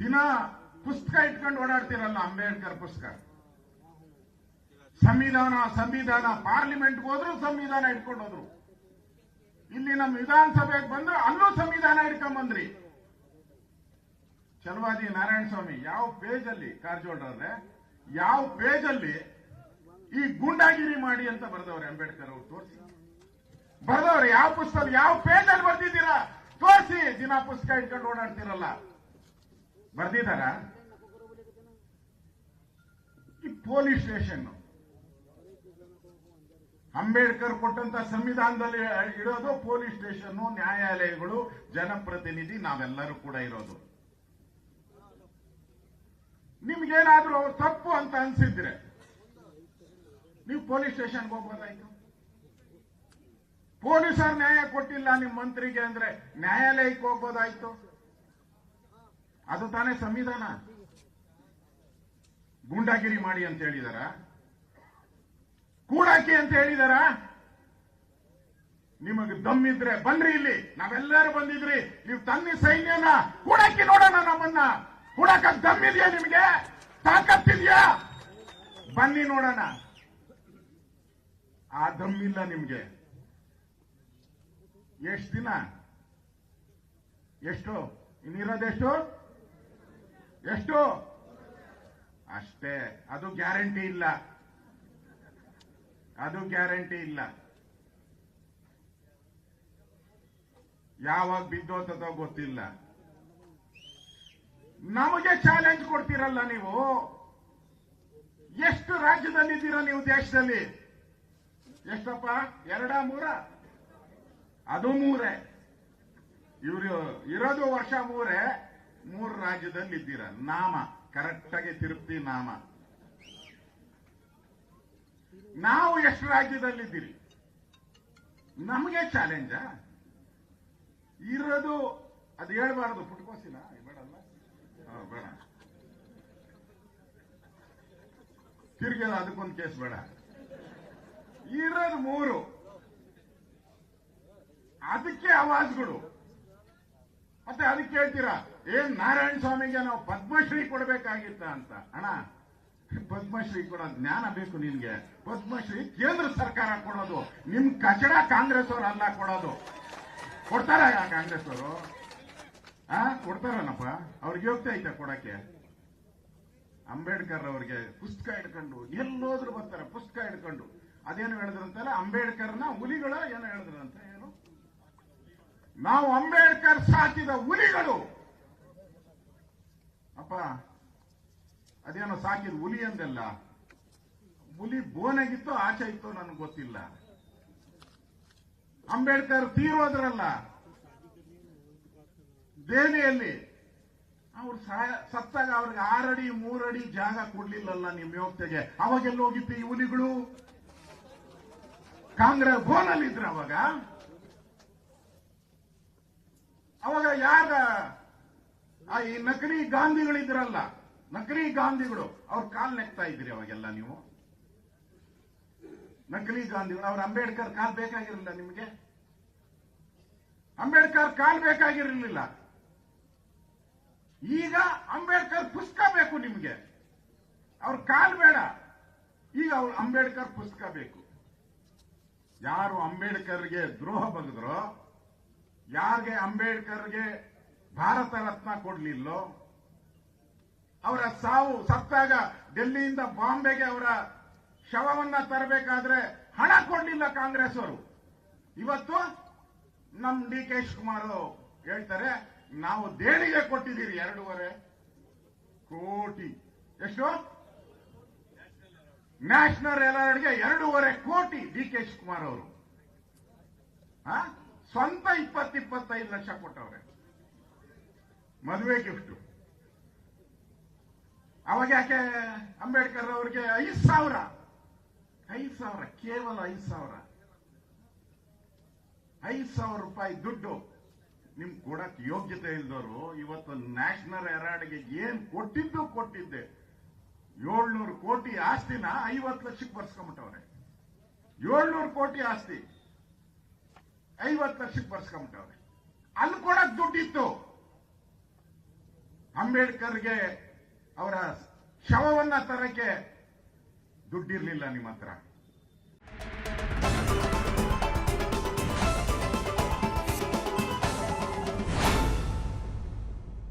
ದಿನ ಪುಸ್ತಕ ಇಟ್ಕೊಂಡು ಓಡಾಡ್ತಿರಲ್ಲ ಅಂಬೇಡ್ಕರ್ ಪುಸ್ತಕ. ಸಂವಿಧಾನ ಸಂವಿಧಾನ ಪಾರ್ಲಿಮೆಂಟ್ ಹೋದ್ರು ಸಂವಿಧಾನ ಇಟ್ಕೊಂಡು ಹೋದ್ರು. ಇಲ್ಲಿ ನಮ್ಮ ವಿಧಾನಸಭೆಗೆ ಬಂದ್ರು ಅಲ್ಲೂ ಸಂವಿಧಾನ ಇಟ್ಕೊಂಡ್ ಬಂದ್ರಿ ಚಲವಾದಿ ನಾರಾಯಣ ಸ್ವಾಮಿ, ಯಾವ ಪೇಜ್ ಅಲ್ಲಿ ಕಾರಜೋಳರವ್ರೆ, ಯಾವ ಪೇಜ್ ಅಲ್ಲಿ ಈ ಗೂಂಡಾಗಿರಿ ಮಾಡಿ ಅಂತ ಬರೆದವ್ರೆ ಅಂಬೇಡ್ಕರ್ ಅವ್ರು, ತೋರಿಸಿ. ಬರೆದವ್ರೆ, ಯಾವ ಪುಸ್ತಕ, ಯಾವ ಪೇಜ್ ಅಲ್ಲಿ ಬರ್ತಿದ್ದೀರಾ ತೋರಿಸಿ, ದಿನ ಪುಸ್ತಕ ಇಟ್ಕೊಂಡು ಓಡಾಡ್ತಿರಲ್ಲ. ಬರ್ದಿದಾರ ಈ ಪೊಲೀಸ್ ಸ್ಟೇಷನ್ ಅಂಬೇಡ್ಕರ್ ಕೊಟ್ಟಂತ ಸಂವಿಧಾನದಲ್ಲಿ ಇರೋದು ಪೊಲೀಸ್ ಸ್ಟೇಷನ್ ನ್ಯಾಯಾಲಯಗಳು, ಜನಪ್ರತಿನಿಧಿ ನಾವೆಲ್ಲರೂ ಕೂಡ ಇರೋದು. ನಿಮ್ಗೇನಾದ್ರೂ ತಪ್ಪು ಅಂತ ಅನ್ಸಿದ್ರೆ ನೀವು ಪೊಲೀಸ್ ಸ್ಟೇಷನ್ಗೆ ಹೋಗ್ಬೋದಾಯ್ತು? ಪೊಲೀಸರು ನ್ಯಾಯ ಕೊಟ್ಟಿಲ್ಲ ನಿಮ್ ಮಂತ್ರಿಗೆ ಅಂದ್ರೆ ನ್ಯಾಯಾಲಯಕ್ಕೆ ಹೋಗ್ಬೋದಾಯ್ತು? ಅದು ತಾನೇ ಸಂವಿಧಾನ. ಗೂಂಡಾಗಿರಿ ಮಾಡಿ ಅಂತ ಹೇಳಿದಾರ. ಕೂಡಾಕಿ ಅಂತ ಹೇಳಿದಾರ. ನಿಮಗೆ ದಮ್ಮಿದ್ರೆ ಬನ್ರಿ ಇಲ್ಲಿ. ನಾವೆಲ್ಲರೂ ಬಂದಿದ್ರಿ. ನೀವು ತನ್ನ ಸೈನ್ಯನ ಕೂಡಾಕಿ ನೋಡೋಣ ನಮ್ಮನ್ನ. ಕೂಡಾಕ ದಮ್ಮಿದ್ಯಾ ನಿಮಗೆ? ತಾಕತ್ತಿದ್ಯಾ ಬನ್ನಿ ನೋಡೋಣ. ಆ ದಮ್ಮಿಲ್ಲ ನಿಮ್ಗೆ. ಎಷ್ಟು ದಿನ? ಎಷ್ಟು? ಇನ್ನಿರೋದೆಷ್ಟು ಎಷ್ಟು ಅಷ್ಟೇ. ಅದು ಗ್ಯಾರಂಟಿ ಇಲ್ಲ. ಅದು ಗ್ಯಾರಂಟಿ ಇಲ್ಲ. ಯಾವಾಗ ಬಿದ್ದೋತದೋ ಗೊತ್ತಿಲ್ಲ. ನಮಗೆ ಚಾಲೆಂಜ್ ಕೊಡ್ತೀರಲ್ಲ ನೀವು? ಎಷ್ಟು ರಾಜ್ಯದಲ್ಲಿದ್ದೀರಾ ನೀವು ದೇಶದಲ್ಲಿ? ಎಷ್ಟಪ್ಪ? ಎರಡ, ಮೂರ? ಅದು ಮೂರೇ. ಇವರು ಇರೋದು ವರ್ಷ ಮೂರೇ. ಮೂರು ರಾಜ್ಯದಲ್ಲಿ ಇದ್ದೀರಾ ನಾಮ. ಕರೆಕ್ಟ್ ಆಗಿ ತಿರುಪ್ತಿ, ನಾಮ. ನಾವು ಎಷ್ಟು ರಾಜ್ಯದಲ್ಲಿದ್ದೀರಿ? ನಮಗೆ ಚಾಲೆಂಜ ಇರೋದು, ಅದು ಹೇಳ್ಬಾರ್ದು, ಪುಟ್ಕೋಸಿನ? ಬೇಡಲ್ಲ. ಬೇಡ. ತಿರ್ಗಿಲ್ಲ ಅದಕ್ಕೊಂದು ಕೇಸ್ ಬೇಡ. ಇರೋದು ಮೂರು. ಅದಕ್ಕೆ ಆವಾಜ್ಗಳು ಮತ್ತೆ ಅದಕ್ಕೆ ಹೇಳ್ತೀರಾ ಏನ್ ನಾರಾಯಣ ಸ್ವಾಮಿಗೆ ನಾವು ಪದ್ಮಶ್ರೀ ಕೊಡಬೇಕಾಗಿತ್ತ ಅಂತ? ಅಣ್ಣ, ಪದ್ಮಶ್ರೀ ಕೊಡೋ ಜ್ಞಾನ ಬೇಕು ನಿನ್ಗೆ ಪದ್ಮಶ್ರೀ ಕೇಂದ್ರ ಸರ್ಕಾರ ಕೊಡೋದು, ನಿಮ್ ಕಚಡ ಕಾಂಗ್ರೆಸ್ ಅವರು ಅಲ್ಲ ಕೊಡೋದು. ಕೊಡ್ತಾರ ಕಾಂಗ್ರೆಸ್ ಅವರು? ಆ ಕೊಡ್ತಾರನಪ್ಪ ಅವ್ರಿಗೆ ಯೋಗ್ಯತೆ ಐತೆ ಕೊಡಕ್ಕೆ. ಅಂಬೇಡ್ಕರ್ ಅವ್ರಿಗೆ ಪುಸ್ತಕ ಹಿಡ್ಕೊಂಡು, ಎಲ್ಲೋದ್ರು ಬರ್ತಾರೆ ಪುಸ್ತಕ ಹಿಡ್ಕೊಂಡು. ಅದೇನು ಹೇಳಿದ್ರಂತಲ್ಲ, ಅಂಬೇಡ್ಕರ್ನ ಹುಲಿಗಳ ಏನೋ ಹೇಳಿದ್ರಂತ? ನಾವು ಅಂಬೇಡ್ಕರ್ ಸಾಕಿದ ಹುಲಿಗಳು. ಅಪ್ಪ, ಅದೇನೋ ಸಾಕಿದ ಹುಲಿ ಅಂದಲ್ಲ. ಹುಲಿ ಬೋನಾಗಿತ್ತು ಆಚೆ ಇತ್ತೋ ನನಗೆ ಗೊತ್ತಿಲ್ಲ. ಅಂಬೇಡ್ಕರ್ ತೀರೋದ್ರಲ್ಲ ದೆಹಲಿಯಲ್ಲಿ ಅವ್ರು ಸತ್ತಾಗ ಅವ್ರಿಗೆ ಆರಡಿ, ಮೂರಡಿ ಜಾಗ ಕೊಡ್ಲಿಲ್ಲಲ್ಲ ನಿಮ್ಮ ಯೋಗ್ತೆಗೆ. ಅವಾಗೆಲ್ಲ ಹೋಗಿತ್ತು ಈ ಹುಲಿಗಳು? ಕಾಂಗ್ರೆಸ್ ಬೋನಲ್ಲಿದ್ರು ಅವಾಗ. ಅವಾಗ ಯಾರ? ಆ ಈ ನಕಲಿ ಗಾಂಧಿಗಳಿದ್ರಲ್ಲ, ನಕಲಿ ಗಾಂಧಿಗಳು, ಅವ್ರ ಕಾಲ್ ನೆಕ್ತಾ ಇದ್ರಿ ಅವಾಗೆಲ್ಲ ನೀವು? ನಕಲಿ ಗಾಂಧಿಗಳು, ಅವ್ರ ಅಂಬೇಡ್ಕರ್ ಕಾಲ್ ಬೇಕಾಗಿರಲಿಲ್ಲ ನಿಮಗೆ? ಅಂಬೇಡ್ಕರ್ ಕಾಲ್ ಬೇಕಾಗಿರಲಿಲ್ಲ. ಈಗ ಅಂಬೇಡ್ಕರ್ ಪುಸ್ತಕ ಬೇಕು ನಿಮಗೆ. ಅವ್ರ ಕಾಲ್ ಬೇಡ. ಈಗ ಅವ್ರ ಅಂಬೇಡ್ಕರ್ ಪುಸ್ತಕ ಬೇಕು. ಯಾರು ಅಂಬೇಡ್ಕರ್ಗೆ ದ್ರೋಹ ಬಗೆದ್ರೋ ಯಾರಿಗೆ ಅಂಬೇಡ್ಕರ್ಗೆ ಭಾರತ ರತ್ನ ಕೊಡ್ಲಿಲ್ಲೋ? ಅವರ ಸಾವು ಸತ್ತಾಗ ಡೆಲ್ಲಿಯಿಂದ ಬಾಂಬೆಗೆ ಅವರ ಶವವನ್ನ ತರಬೇಕಾದ್ರೆ ಹಣ ಕೊಡ್ಲಿಲ್ಲ ಕಾಂಗ್ರೆಸ್ ಅವರು ಇವತ್ತು ನಮ್ ಡಿ ಕೆ ಶಿವಕುಮಾರ್ ಹೇಳ್ತಾರೆ, ನಾವು ದೇಣಿಗೆ ಕೊಟ್ಟಿದ್ದೀರಿ ಎರಡೂವರೆ ಕೋಟಿ. ಎಷ್ಟು? ನ್ಯಾಷನಲ್ ಅವಾರ್ಡ್ಗೆ ಎರಡೂವರೆ ಕೋಟಿ ಡಿ ಕೆ ಶಿವಕುಮಾರ್ ಅವರು? ಸ್ವಂತ ಇಪ್ಪತ್ತು ಇಪ್ಪತ್ತೈದು ಲಕ್ಷ ಕೊಟ್ಟವ್ರೆ. ಮದುವೆ ಗಿಫ್ಟ್ ಅವಾಗ ಯಾಕೆ ಅಂಬೇಡ್ಕರ್ ಅವರಿಗೆ ಐದು ಸಾವಿರ? ಐದು ಸಾವಿರ, ಕೇವಲ ಐದು ಸಾವಿರ. ಐದು ಸಾವಿರ ರೂಪಾಯಿ ದುಡ್ಡು. ನಿಮ್ ಕೊಡಕ್ ಯೋಗ್ಯತೆ ಇಲ್ದವರು ಇವತ್ತು ನ್ಯಾಷನಲ್ ಎರಾಡ್ಗೆ ಏನ್ ಕೊಟ್ಟಿದ್ದು ಕೊಟ್ಟಿದ್ದೆ. ಏಳ್ನೂರು ಕೋಟಿ ಆಸ್ತಿನ ಐವತ್ತು ಲಕ್ಷಕ್ಕೆ ಬರ್ಸ್ಕೊಂಬಿಟ್ಟವ್ರೆ ಏಳ್ನೂರು ಕೋಟಿ ಆಸ್ತಿ. ಐವತ್ತು ಲಕ್ಷಕ್ಕೆ ಬರ್ಸ್ಕೊಂಬಿಟ್ಟವ್ರೆ. ಅಲ್ಲಿ ಕೊಡಕ್ ದುಡ್ಡಿತ್ತು. ಅಂಬೇಡ್ಕರ್ಗೆ ಅವರ ಶವವನ್ನ ತರಕ್ಕೆ ದುಡ್ಡಿರ್ಲಿಲ್ಲ ನಿಮ್ಮ ಹತ್ರ.